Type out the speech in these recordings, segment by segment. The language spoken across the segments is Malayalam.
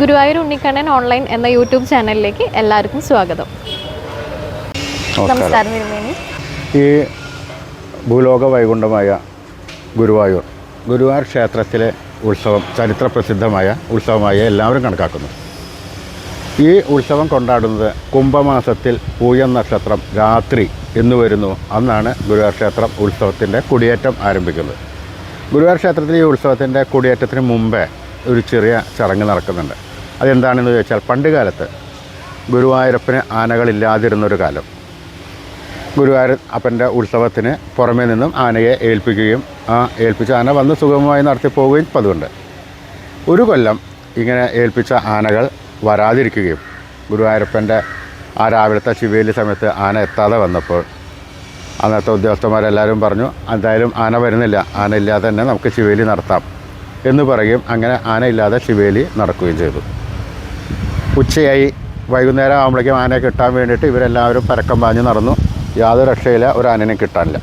ഗുരുവായൂർ ഉണ്ണിക്കണ്ണൻ ഓൺലൈൻ എന്ന യൂട്യൂബ് ചാനലിലേക്ക് എല്ലാവർക്കും സ്വാഗതം. നമസ്കാരം. തിരുമേനി ഈ ഭൂലോക വൈകുണ്ഠമായ ഗുരുവായൂർ ഗുരുവായൂർ ക്ഷേത്രത്തിലെ ഉത്സവം ചരിത്ര പ്രസിദ്ധമായ ഉത്സവമായി എല്ലാവരും കണക്കാക്കുന്നു. ഈ ഉത്സവം കൊണ്ടാടുന്നത് കുംഭമാസത്തിൽ പൂയം നക്ഷത്രം രാത്രി എന്ന് വരുന്നു. അന്നാണ് ഗുരുവായൂർ ക്ഷേത്രം ഉത്സവത്തിന്റെ കുടിയേറ്റം ആരംഭിക്കുന്നത്. ഗുരുവായൂർ ക്ഷേത്രത്തിൽ ഈ ഉത്സവത്തിന്റെ കുടിയേറ്റത്തിന് മുമ്പേ ഒരു ചെറിയ ചടങ്ങ് നടക്കുന്നുണ്ട്. അതെന്താണെന്ന് ചോദിച്ചാൽ പണ്ട് കാലത്ത് ഗുരുവായൂരപ്പന് ആനകളില്ലാതിരുന്നൊരു കാലം. ഗുരുവായൂർ അപ്പന്റെ ഉത്സവത്തിന് പുറമേ നിന്നും ആനയെ ഏൽപ്പിക്കുകയും ആ ഏൽപ്പിച്ച ആന വന്ന് സുഗമമായി നടത്തി പോവുകയും പതിവുണ്ട്. ഒരു കൊല്ലം ഇങ്ങനെ ഏൽപ്പിച്ച ആനകൾ വരാതിരിക്കുകയും ഗുരുവായൂരപ്പന്റെ ആ രാവിലത്തെ ശിവേലി സമയത്ത് ആന എത്താതെ വന്നപ്പോൾ അന്നത്തെ ഉദ്യോഗസ്ഥന്മാരെല്ലാവരും പറഞ്ഞു എന്തായാലും ആന വരുന്നില്ല ആന ഇല്ലാതെ തന്നെ നമുക്ക് ശിവേലി നടത്താം എന്ന് പറയുകയും അങ്ങനെ ആന ഇല്ലാതെ ശിവേലി നടക്കുകയും ചെയ്തു. ഉച്ചയായി വൈകുന്നേരം ആകുമ്പോഴേക്കും ആനയെ കിട്ടാൻ വേണ്ടിയിട്ട് ഇവരെല്ലാവരും പരക്കം പാഞ്ഞ് നടന്നു. യാതൊരു രക്ഷയില്ല ഒരു ആനനെ കിട്ടാനില്ല.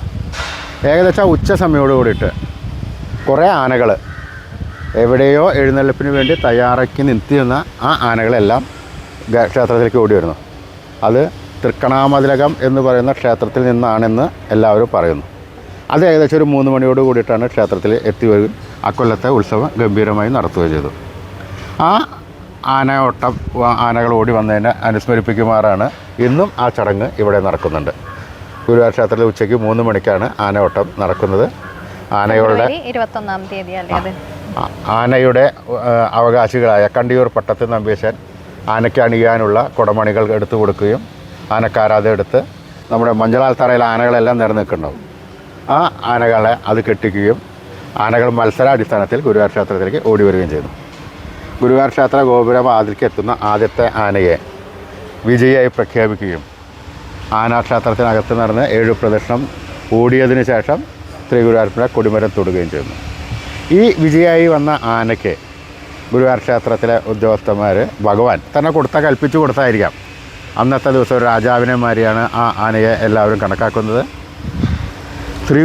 ഏകദേശം ഉച്ച സമയോട് കൂടിയിട്ട് കുറേ ആനകൾ എവിടെയോ എഴുന്നള്ളിപ്പിന് വേണ്ടി തയ്യാറാക്കി നിർത്തിയിരുന്ന ആ ആനകളെല്ലാം ക്ഷേത്രത്തിലേക്ക് ഓടി വരുന്നു. അത് തൃക്കണാമതിലകം എന്ന് പറയുന്ന ക്ഷേത്രത്തിൽ നിന്നാണെന്ന് എല്ലാവരും പറയുന്നു. അത് ഏകദേശം ഒരു മൂന്ന് മണിയോട് കൂടിയിട്ടാണ് ക്ഷേത്രത്തിൽ എത്തി വരികയും അക്കൊല്ലത്തെ ഉത്സവം ഗംഭീരമായി നടത്തുകയും ചെയ്തു. ആ ആനയോട്ടം ആനകൾ ഓടി വന്നതിനെ അനുസ്മരിപ്പിക്കുമാറാണ്. ഇന്നും ആ ചടങ്ങ് ഇവിടെ നടക്കുന്നുണ്ട്. ഗുരുവായൂർ ക്ഷേത്രത്തിൽ ഉച്ചയ്ക്ക് മൂന്ന് മണിക്കാണ് ആനയോട്ടം നടക്കുന്നത്. ആനകളുടെ ഇരുപത്തൊന്നാം തീയതി ആനയുടെ അവകാശികളായ കണ്ടിയൂർ പട്ടത്ത് നമ്പീശൻ ആനയ്ക്ക് അണിയാനുള്ള കുടമണികൾ എടുത്തു കൊടുക്കുകയും ആനക്കാരാതെ എടുത്ത് നമ്മുടെ മഞ്ചളാൽ തറയിൽ ആനകളെല്ലാം നിലനിൽക്കുന്നുണ്ടാവും. ആ ആനകളെ അത് കെട്ടിക്കുകയും ആനകൾ മത്സരാടിസ്ഥാനത്തിൽ ഗുരുവായൂർ ക്ഷേത്രത്തിലേക്ക് ഓടി വരികയും ചെയ്തു ഗുരുവായൂർ ക്ഷേത്ര ഗോപുര വാതിൽക്കെത്തുന്ന ആദ്യത്തെ ആനയെ വിജയിയായി പ്രഖ്യാപിക്കുകയും ആനാക്ഷേത്രത്തിനകത്ത് നടന്ന് ഏഴു പ്രദക്ഷിണം ഓടിയതിനു ശേഷം ശ്രീ കൊടിമരം തൊടുകയും ചെയ്യുന്നു. ഈ വിജയായി വന്ന ആനയ്ക്ക് ഗുരുവായൂർ ക്ഷേത്രത്തിലെ ഉദ്യോഗസ്ഥന്മാർ ഭഗവാൻ തന്നെ കൊടുത്ത കൽപ്പിച്ചു കൊടുത്തായിരിക്കാം. അന്നത്തെ ദിവസം ഒരു രാജാവിനെ മാതിരിയാണ് ആ ആനയെ എല്ലാവരും കണക്കാക്കുന്നത്. ശ്രീ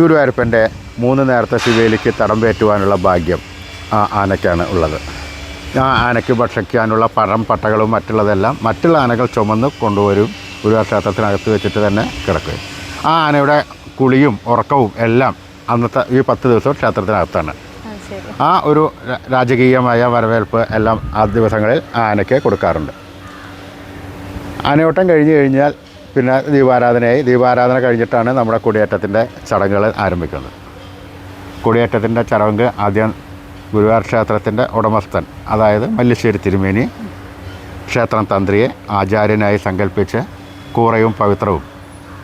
മൂന്ന് നേരത്തെ ശിവേലിക്ക് തടംപേറ്റുവാനുള്ള ഭാഗ്യം ആ ആനയ്ക്കാണ് ഉള്ളത്. ആനയ്ക്ക് ഭക്ഷിക്കാനുള്ള പഴം പട്ടകളും മറ്റുള്ളതെല്ലാം മറ്റുള്ള ആനകൾ ചുമന്ന് കൊണ്ടുവരും. ഒരു ക്ഷേത്രത്തിനകത്ത് വെച്ചിട്ട് തന്നെ കിടക്കും. ആ ആനയുടെ കുളിയും ഉറക്കവും എല്ലാം അന്നത്തെ ഈ പത്ത് ദിവസവും ക്ഷേത്രത്തിനകത്താണ്. ആ, ആ ഒരു രാജകീയമായ വരവേൽപ്പ് എല്ലാം ആ ദിവസങ്ങളിൽ ആനയ്ക്ക് കൊടുക്കാറുണ്ട്. ആനയോട്ടം കഴിഞ്ഞ് കഴിഞ്ഞാൽ പിന്നെ ദീപാരാധനയായി. ദീപാരാധന കഴിഞ്ഞിട്ടാണ് നമ്മുടെ കുടിയേറ്റത്തിന്റെ ചടങ്ങുകൾ ആരംഭിക്കുന്നത്. കുടിയേറ്റത്തിന്റെ ചടങ്ങ് ആദ്യം ഗുരുവായൂർ ക്ഷേത്രത്തിന്റെ ഉടമസ്ഥൻ അതായത് മല്ലിശ്ശേരി തിരുമേനി ക്ഷേത്രം തന്ത്രിയെ ആചാര്യനായി സങ്കല്പിച്ച് കൂറയും പവിത്രവും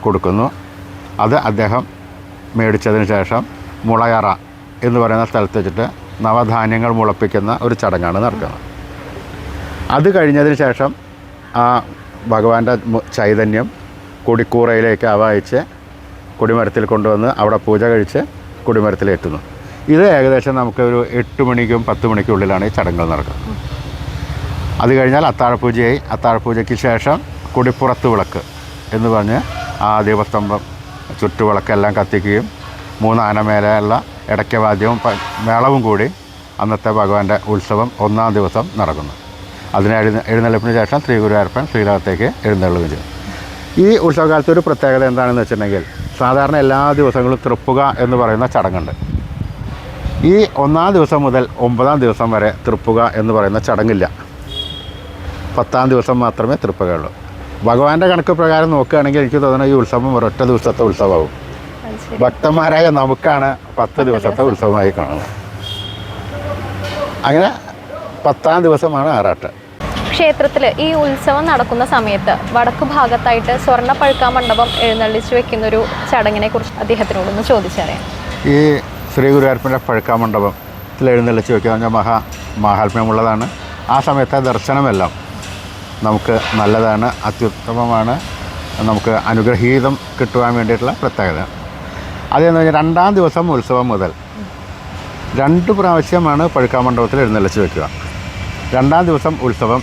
കൊടുക്കുന്നു. അത് അദ്ദേഹം മേടിച്ചതിന് ശേഷം മുളയറ എന്ന് പറയുന്ന സ്ഥലത്ത് വെച്ചിട്ട് നവധാന്യങ്ങൾ മുളപ്പിക്കുന്ന ഒരു ചടങ്ങാണ് നടക്കുന്നത്. അത് കഴിഞ്ഞതിന് ശേഷം ആ ഭഗവാന്റെ ചൈതന്യം കൊടിക്കൂറയിലേക്ക് ആവാഹിച്ച് കുടിമരത്തിൽ കൊണ്ടുവന്ന് അവിടെ പൂജ കഴിച്ച് കൊടിമരത്തിലേറ്റുന്നു. ഇത് ഏകദേശം നമുക്ക് ഒരു എട്ട് മണിക്കും പത്ത് മണിക്കുള്ളിലാണ് ഈ ചടങ്ങുകൾ നടക്കുന്നത് അത് കഴിഞ്ഞാൽ അത്താഴപൂജയായി. അത്താഴപൂജയ്ക്ക് ശേഷം കൊടിപ്പുറത്ത് വിളക്ക് എന്ന് പറഞ്ഞ് ആ ദീപസ്തംഭം ചുറ്റുവിളക്കെല്ലാം കത്തിക്കുകയും മൂന്ന് ആനമേലെയുള്ള ഇടയ്ക്കവാദ്യവും മേളവും കൂടി അന്നത്തെ ഭഗവാന്റെ ഉത്സവം ഒന്നാം ദിവസം നടക്കുന്നു. അതിന് എഴുന്ന എഴുന്നള്ളിപ്പിന് ശേഷം ശ്രീ ഗുരുവായൂരപ്പൻ ശ്രീലകത്തേക്ക് എഴുന്നള്ളുകയും ചെയ്യും ഈ ഉത്സവകാലത്ത് ഒരു പ്രത്യേകത എന്താണെന്ന് വെച്ചിട്ടുണ്ടെങ്കിൽ സാധാരണ എല്ലാ ദിവസങ്ങളും തൃപ്പുക എന്ന് പറയുന്ന ചടങ്ങുണ്ട്. ഈ ഒന്നാം ദിവസം മുതൽ ഒമ്പതാം ദിവസം വരെ തൃപ്പുക എന്ന് പറയുന്ന ചടങ്ങില്ല. പത്താം ദിവസം മാത്രമേ തൃപ്പുകയുള്ളൂ. ഭഗവാന്റെ കണക്ക് പ്രകാരം നോക്കുകയാണെങ്കിൽ എനിക്ക് തോന്നുന്നു ഈ ഉത്സവം ഒരൊറ്റ ദിവസത്തെ ഉത്സവമാവും. ഭക്തന്മാരായ നമുക്കാണ് പത്ത് ദിവസത്തെ ഉത്സവമായി കാണുന്നത്. അങ്ങനെ പത്താം ദിവസമാണ് ആറാട്ട്. ക്ഷേത്രത്തിൽ ഈ ഉത്സവം നടക്കുന്ന സമയത്ത് വടക്ക് ഭാഗത്തായിട്ട് സ്വർണ പഴുക്കാ മണ്ഡപം എഴുന്നള്ളിച്ചു വെക്കുന്ന ഒരു ചടങ്ങിനെ കുറിച്ച് അദ്ദേഹത്തിനോടൊന്ന് ചോദിച്ചറിയാം. ഈ ശ്രീ ഗുരുവായൂരപ്പന്റെ പഴുക്കാമണ്ഡപത്തിൽ എഴുന്നള്ളിച്ച് വയ്ക്കുക പറഞ്ഞാൽ മഹാ മഹാത്മ്യമുള്ളതാണ്. ആ സമയത്തെ ദർശനമെല്ലാം നമുക്ക് നല്ലതാണ് അത്യുത്തമമാണ്. നമുക്ക് അനുഗ്രഹീതം കിട്ടുവാൻ വേണ്ടിയിട്ടുള്ള പ്രത്യേകത. അതെന്ന് പറഞ്ഞാൽ രണ്ടാം ദിവസം ഉത്സവം മുതൽ രണ്ട് പ്രാവശ്യമാണ് പഴുക്കാമണ്ഡപത്തിൽ എഴുന്നള്ളിച്ച് വയ്ക്കുക. രണ്ടാം ദിവസം ഉത്സവം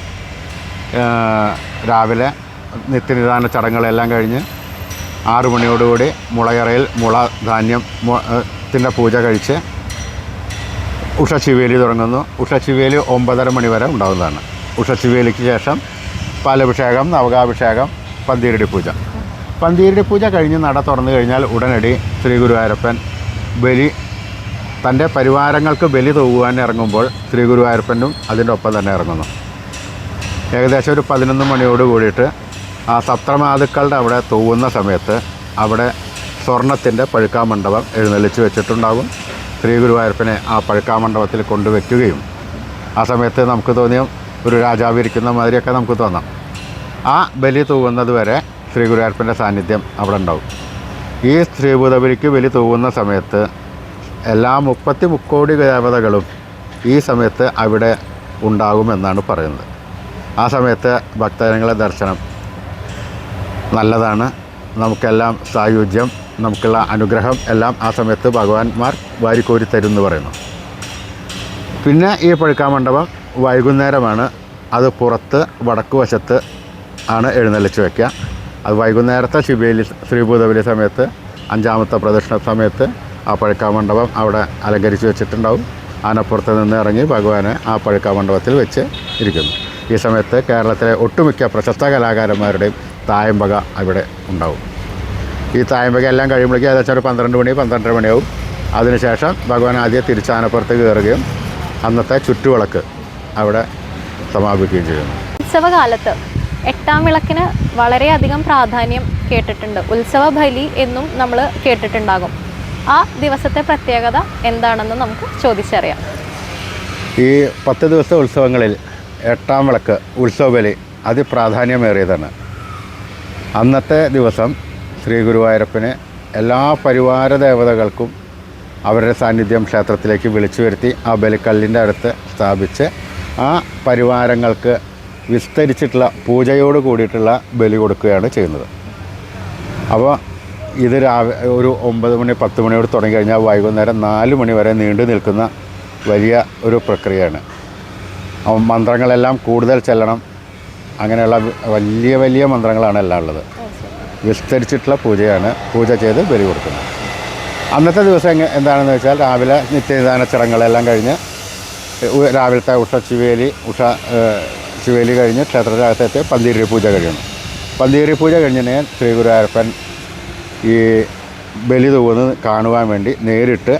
രാവിലെ നിത്യനിദാന ചടങ്ങുകളെല്ലാം കഴിഞ്ഞ് ആറു മണിയോടുകൂടി മുളയറയിൽ മുള ധാന്യം മു- ഏ, ത്തിന്റെ പൂജ കഴിച്ച് ഉഷശിവേലി തുടങ്ങുന്നു. ഉഷശിവേലി ഒമ്പതര മണി വരെ ഉണ്ടാകുന്നതാണ് ഉഷശിവേലിക്ക് ശേഷം പാലഭിഷേകം നവകാഭിഷേകം പന്തീരടി പൂജ. പന്തീരടി പൂജ കഴിഞ്ഞ് നട തുറന്നു കഴിഞ്ഞാൽ ഉടനടി ശ്രീ ഗുരുവായൂരപ്പൻ ബലി തന്റെ പരിവാരങ്ങൾക്ക് ബലി തൂകുവാൻ ഇറങ്ങുമ്പോൾ ശ്രീ ഗുരുവായൂരപ്പനും അതിന്റെ ഒപ്പം തന്നെ ഇറങ്ങുന്നു. ഏകദേശം ഒരു പതിനൊന്ന് മണിയോട് കൂടിയിട്ട് ആ സത്രമാതുക്കളുടെ അവിടെ തൂവുന്ന സമയത്ത് അവിടെ സ്വർണത്തിന്റെ പഴുക്കാമണ്ഡപം എഴുന്നള്ളിച്ച് വെച്ചിട്ടുണ്ടാകും. ശ്രീ ഗുരുവായൂരപ്പനെ ആ പഴുക്കാമണ്ഡപത്തിൽ കൊണ്ടുവയ്ക്കുകയും ആ സമയത്ത് നമുക്ക് തോന്നിയ ഒരു രാജാവ് ഇരിക്കുന്ന മാതിരിയൊക്കെ നമുക്ക് തോന്നാം. ആ ബലി തൂവുന്നത് വരെ ശ്രീ ഗുരുവായൂരപ്പന്റെ സാന്നിധ്യം അവിടെ ഉണ്ടാവും. ഈ ശ്രീഭൂതബലിക്ക് ബലി തൂവുന്ന സമയത്ത് എല്ലാ മുപ്പത്തി മുക്കോടി ദേവതകളും ഈ സമയത്ത് അവിടെ ഉണ്ടാകുമെന്നാണ് പറയുന്നത്. ആ സമയത്ത് ഭക്തജനങ്ങളെ ദർശനം നല്ലതാണ്. നമുക്കെല്ലാം സായുജ്യം നമുക്കുള്ള അനുഗ്രഹം എല്ലാം ആ സമയത്ത് ഭഗവാൻമാർ വാരിക്കോരി തരും എന്ന് പറയുന്നു. പിന്നെ ഈ പഴുക്കാമണ്ഡപം വൈകുന്നേരമാണ്. അത് പുറത്ത് വടക്ക് വശത്ത് ആണ് എഴുന്നള്ളിച്ച് വയ്ക്കുക. അത് വൈകുന്നേരത്തെ ശിബേലി ശ്രീഭൂതബലി സമയത്ത് അഞ്ചാമത്തെ പ്രദക്ഷിണ സമയത്ത് ആ പഴുക്കാമണ്ഡപം അവിടെ അലങ്കരിച്ച് വെച്ചിട്ടുണ്ടാവും. ആനപ്പുറത്ത് നിന്ന് ഇറങ്ങി ഭഗവാനെ ആ പഴുക്കാമണ്ഡപത്തിൽ വെച്ച് ഇരിക്കുന്നു. ഈ സമയത്ത് കേരളത്തിലെ ഒട്ടുമിക്ക പ്രശസ്ത കലാകാരന്മാരുടെയും തായമ്പക അവിടെ ഉണ്ടാവും. ഈ തായമ്പക എല്ലാം കഴിയുമ്പോഴേക്കും ഏകദേശം ഒരു പന്ത്രണ്ട് മണി പന്ത്രണ്ടര മണിയാവും. അതിനുശേഷം ഭഗവാൻ ആദ്യം തിരിച്ചാനപ്പുറത്ത് കയറുകയും അന്നത്തെ ചുറ്റുവിളക്ക് അവിടെ സമാപിക്കുകയും ചെയ്യുന്നു. ഉത്സവകാലത്ത് എട്ടാം വിളക്കിന് വളരെയധികം പ്രാധാന്യം കേട്ടിട്ടുണ്ട്. ഉത്സവ ബലി എന്നും നമ്മൾ കേട്ടിട്ടുണ്ടാകും. ആ ദിവസത്തെ പ്രത്യേകത എന്താണെന്ന് നമുക്ക് ചോദിച്ചറിയാം. ഈ പത്ത് ദിവസത്തെ ഉത്സവങ്ങളിൽ എട്ടാം വിളക്ക് ഉത്സവ ബലി അതിപ്രാധാന്യമേറിയതാണ്. അന്നത്തെ ദിവസം ശ്രീ ഗുരുവായൂരപ്പന് എല്ലാ പരിവാര ദേവതകൾക്കും അവരുടെ സാന്നിധ്യം ക്ഷേത്രത്തിലേക്ക് വിളിച്ചു വരുത്തി ആ ബലിക്കല്ലിന്റെ അടുത്ത് സ്ഥാപിച്ച് ആ പരിവാരങ്ങൾക്ക് വിസ്തരിച്ചിട്ടുള്ള പൂജയോട് കൂടിയിട്ടുള്ള ബലി കൊടുക്കുകയാണ് ചെയ്യുന്നത്. അപ്പോൾ ഇത് രാവിലെ ഒരു ഒമ്പത് മണി പത്ത് മണിയോട് തുടങ്ങി കഴിഞ്ഞാൽ വൈകുന്നേരം നാല് മണി വരെ നീണ്ടു നിൽക്കുന്ന വലിയ ഒരു പ്രക്രിയയാണ്. മന്ത്രങ്ങളെല്ലാം കൂടുതൽ ചെല്ലണം. അങ്ങനെയുള്ള വലിയ വലിയ മന്ത്രങ്ങളാണ് എല്ലാം ഉള്ളത്. വിസ്തരിച്ചിട്ടുള്ള പൂജയാണ്. പൂജ ചെയ്ത് ബലി കൊടുക്കുന്നത്. അന്നത്തെ ദിവസം എന്താണെന്ന് വെച്ചാൽ രാവിലെ നിത്യനിദാന ചടങ്ങുകളെല്ലാം കഴിഞ്ഞ് രാവിലത്തെ ഉഷ ശിവേലി ഉഷ ചുവേലി കഴിഞ്ഞ് ക്ഷേത്രത്തിനകത്തെത്തി പന്തീരി പൂജ കഴിയുന്നു പന്തീരി പൂജ കഴിഞ്ഞതിന് ശ്രീ ഗുരുവായൂരപ്പൻ ഈ ബലി തൂവുന്നത് കാണുവാൻ വേണ്ടി നേരിട്ട്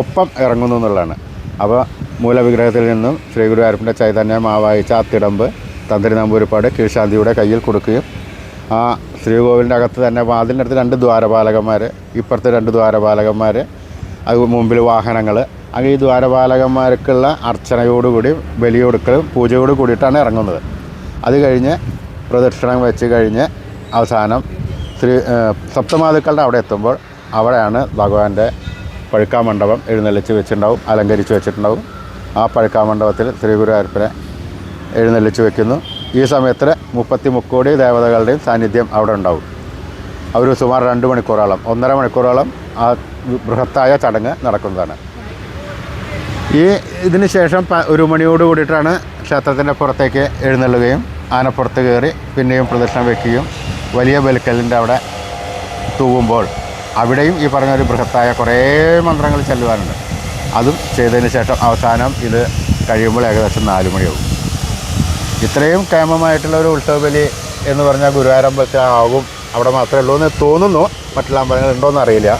ഒപ്പം ഇറങ്ങുന്നു എന്നുള്ളതാണ്. അപ്പോൾ മൂലവിഗ്രഹത്തിൽ നിന്നും ശ്രീ ഗുരുവായൂരപ്പന്റെ ചൈതന്യം ആവാഹിച്ച ആ തിടമ്പ് തന്ത്രി നമ്പൂരിപ്പാട് കീഴ്ശാന്തിയുടെ കയ്യിൽ കൊടുക്കുകയും ആ ശ്രീകോവിലിന്റെ അകത്ത് തന്നെ വാതിലിന്റെ അടുത്ത് രണ്ട് ദ്വാരപാലകന്മാർ ഇപ്പുറത്തെ രണ്ട് ദ്വാരപാലകന്മാർ അത് മുമ്പിൽ വാഹനങ്ങൾ അങ്ങനെ ഈ ദ്വാരപാലകന്മാർക്കുള്ള അർച്ചനയോടുകൂടി ബലിയൊടുക്കലും പൂജയോട് കൂടിയിട്ടാണ് ഇറങ്ങുന്നത്. അത് കഴിഞ്ഞ് പ്രദക്ഷിണം വെച്ച് കഴിഞ്ഞ് അവസാനം ശ്രീ സപ്തമാതുക്കളുടെ അവിടെ എത്തുമ്പോൾ അവിടെയാണ് ഭഗവാന്റെ പഴുക്കാമണ്ഡപം എഴുന്നള്ളിച്ച് വെച്ചിട്ടുണ്ടാവും അലങ്കരിച്ച് വെച്ചിട്ടുണ്ടാവും. ആ പഴുക്കാമണ്ഡപത്തിൽ ശ്രീ ഗുരുവായൂരപ്പനെ എഴുന്നള്ളിച്ച് വെക്കുന്നു. ഈ സമയത്ത് മുപ്പത്തി മുക്കോടി ദേവതകളുടെയും സാന്നിധ്യം അവിടെ ഉണ്ടാവും. അവർ സുമാർ രണ്ട് മണിക്കൂറോളം ഒന്നര മണിക്കൂറോളം ആ ബൃഹത്തായ ചടങ്ങ് നടക്കുന്നതാണ്. ഈ ഇതിന് ശേഷം ഒരു മണിയോട് കൂടിയിട്ടാണ് ക്ഷേത്രത്തിന്റെ പുറത്തേക്ക് എഴുന്നള്ളുകയും ആനപ്പുറത്ത് കയറി പിന്നെയും പ്രദക്ഷിണം വയ്ക്കുകയും വലിയ ബലിക്കല്ലിന്റെ അവിടെ തൂവുമ്പോൾ അവിടെയും ഈ പറഞ്ഞ ഒരു ബൃഹത്തായ കുറേ മന്ത്രങ്ങൾ ചെല്ലുവാനുണ്ട്. അതും ചെയ്തതിന് ശേഷം അവസാനം ഇത് കഴിയുമ്പോൾ ഏകദേശം നാല് മണിയാവും. ഇത്രയും കേമമായിട്ടുള്ള ഒരു ഉത്സവബലി എന്ന് പറഞ്ഞാൽ ഗുരുവായൂരമ്പലത്തിൽ ആകും. അവിടെ മാത്രമേ ഉള്ളൂ എന്ന് തോന്നുന്നു. മറ്റുള്ള അമ്പലങ്ങൾ ഉണ്ടോയെന്ന് അറിയില്ല.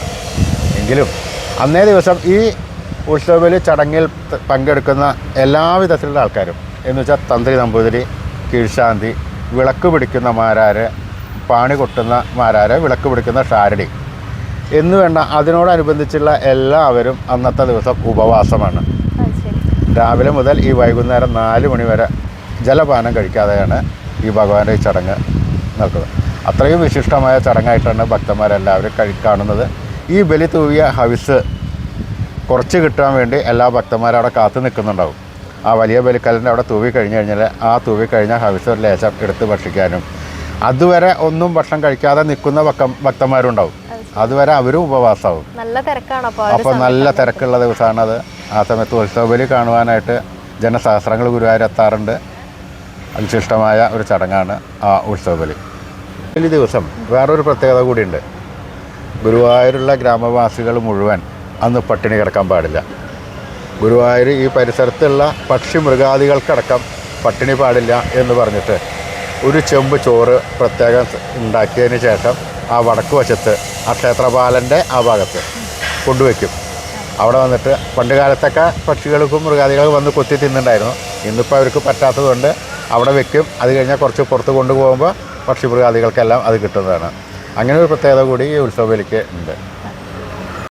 എങ്കിലും അന്നേ ദിവസം ഈ ഉത്സവബലി ചടങ്ങിൽ പങ്കെടുക്കുന്ന എല്ലാവിധത്തിലുള്ള ആൾക്കാരും എന്ന് വെച്ചാൽ തന്ത്രി നമ്പൂതിരി കീഴ്ശാന്തി വിളക്ക് പിടിക്കുന്ന മാരാര് പാണി കൊട്ടുന്ന മാരാര് വിളക്ക് പിടിക്കുന്ന ഷാരടി എന്ന് വേണ്ട അതിനോടനുബന്ധിച്ചുള്ള എല്ലാവരും അന്നത്തെ ദിവസം ഉപവാസമാണ്. രാവിലെ മുതൽ ഈ വൈകുന്നേരം നാല് മണി വരെ ജലപാനം കഴിക്കാതെയാണ് ഈ ഭഗവാന്റെ ഈ ചടങ്ങ് നടക്കുന്നത്. അത്രയും വിശിഷ്ടമായ ചടങ്ങായിട്ടാണ് ഭക്തന്മാരെല്ലാവരും കഴി കാണുന്നത്. ഈ ബലി തൂവിയ ഹവിസ് കുറച്ച് കിട്ടാൻ വേണ്ടി എല്ലാ ഭക്തന്മാരും അവിടെ കാത്തു നിൽക്കുന്നുണ്ടാവും. ആ വലിയ ബലിക്കല്ലിന്റെ അവിടെ തൂവി കഴിഞ്ഞ് കഴിഞ്ഞാൽ ആ തൂവി കഴിഞ്ഞ ഹവിസ് ഒരു ലേശം എടുത്ത് ഭക്ഷിക്കാനും. അതുവരെ ഒന്നും ഭക്ഷണം കഴിക്കാതെ നിൽക്കുന്ന ഭക്ത ഭക്തന്മാരുണ്ടാവും. അതുവരെ അവരും ഉപവാസമാവും നല്ല തിരക്കാണ് അപ്പോൾ നല്ല തിരക്കുള്ള ദിവസമാണത് ആ സമയത്ത് ഉത്സവബലി കാണുവാനായിട്ട് ജനസഹസ്രങ്ങൾ ഗുരുവായൂർ എത്താറുണ്ട്. വിശിഷ്ടമായ ഒരു ചടങ്ങാണ് ആ ഉത്സവബലി. ബലി ദിവസം വേറൊരു പ്രത്യേകത കൂടിയുണ്ട്. ഗുരുവായൂരുള്ള ഗ്രാമവാസികൾ മുഴുവൻ അന്ന് പട്ടിണി കിടക്കാൻ പാടില്ല. ഗുരുവായൂർ ഈ പരിസരത്തുള്ള പക്ഷി മൃഗാദികൾക്കടക്കം പട്ടിണി പാടില്ല എന്ന് പറഞ്ഞിട്ട് ഒരു ചെമ്പ് ചോറ് പ്രത്യേകം ഉണ്ടാക്കിയതിന് ശേഷം ആ വടക്ക് വശത്ത് ആ ക്ഷേത്രപാലന്റെ ആ ഭാഗത്ത് കൊണ്ടുവയ്ക്കും. അവിടെ വന്നിട്ട് പണ്ട് കാലത്തൊക്കെ പക്ഷികൾക്കും മൃഗാദികൾക്കും വന്ന് കൊത്തി തിന്നുണ്ടായിരുന്നു ഇന്നിപ്പോൾ അവർക്ക് പറ്റാത്തതുകൊണ്ട് അവിടെ വെക്കും. അത് കഴിഞ്ഞാൽ കുറച്ച് പുറത്ത് കൊണ്ടുപോകുമ്പോൾ പക്ഷിമൃഗാദികൾക്കെല്ലാം അത് കിട്ടുന്നതാണ്. അങ്ങനെ ഒരു പ്രത്യേകത കൂടി ഈ ഉത്സവ ബലിക്ക് ഉണ്ട്.